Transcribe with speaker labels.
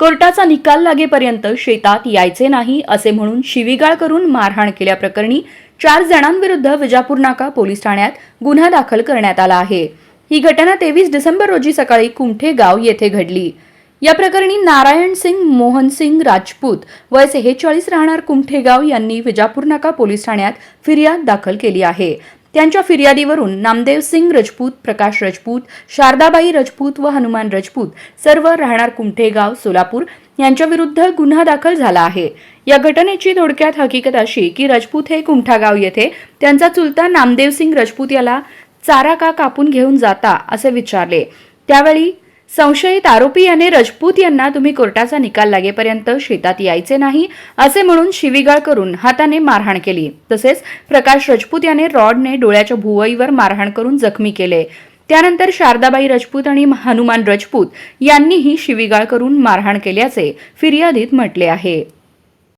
Speaker 1: कोर्टाचा निकाल लागेपर्यंत शेतात यायचे नाही असे म्हणून शिवीगाळ करून मारहाण केल्याप्रकरणी चार जणांविरुद्ध विजापूर नाका पोलीस ठाण्यात गुन्हा दाखल करण्यात आला आहे. ही घटना तेवीस डिसेंबर रोजी सकाळी कुमठे गाव येथे घडली. या प्रकरणी नारायण सिंग मोहन सिंग राजपूत वय सेहेचाळीस राहणार कुमठेगाव यांनी विजापूर नाका पोलीस ठाण्यात फिर्याद दाखल केली आहे. त्यांच्या फिर्यादीवरून नामदेव सिंग राजपूत प्रकाश रजपूत शारदाबाई रजपूत व हनुमान रजपूत सर्व राहणार कुमठेगाव सोलापूर यांच्याविरुद्ध गुन्हा दाखल झाला आहे. या घटनेची थोडक्यात हकीकत अशी की रजपूत हे कुमठागाव येथे त्यांचा चुलता नामदेव सिंग राजपूत याला चारा का कापून घेऊन जाता असे विचारले. त्यावेळी संशयित आरोपी याने राजपूत यांना तुम्ही कोर्टाचा निकाल लागेपर्यंत शेतात यायचे नाही असे म्हणून शिवीगाळ करून हाताने मारहाण केली. तसेच प्रकाश राजपूत याने रॉडने डोळ्याच्या भुवईवर मारहाण करून जखमी केले. त्यानंतर शारदाबाई राजपूत आणि हनुमान राजपूत यांनीही शिवीगाळ करून मारहाण केल्याचे फिर्यादीत म्हटले आहे.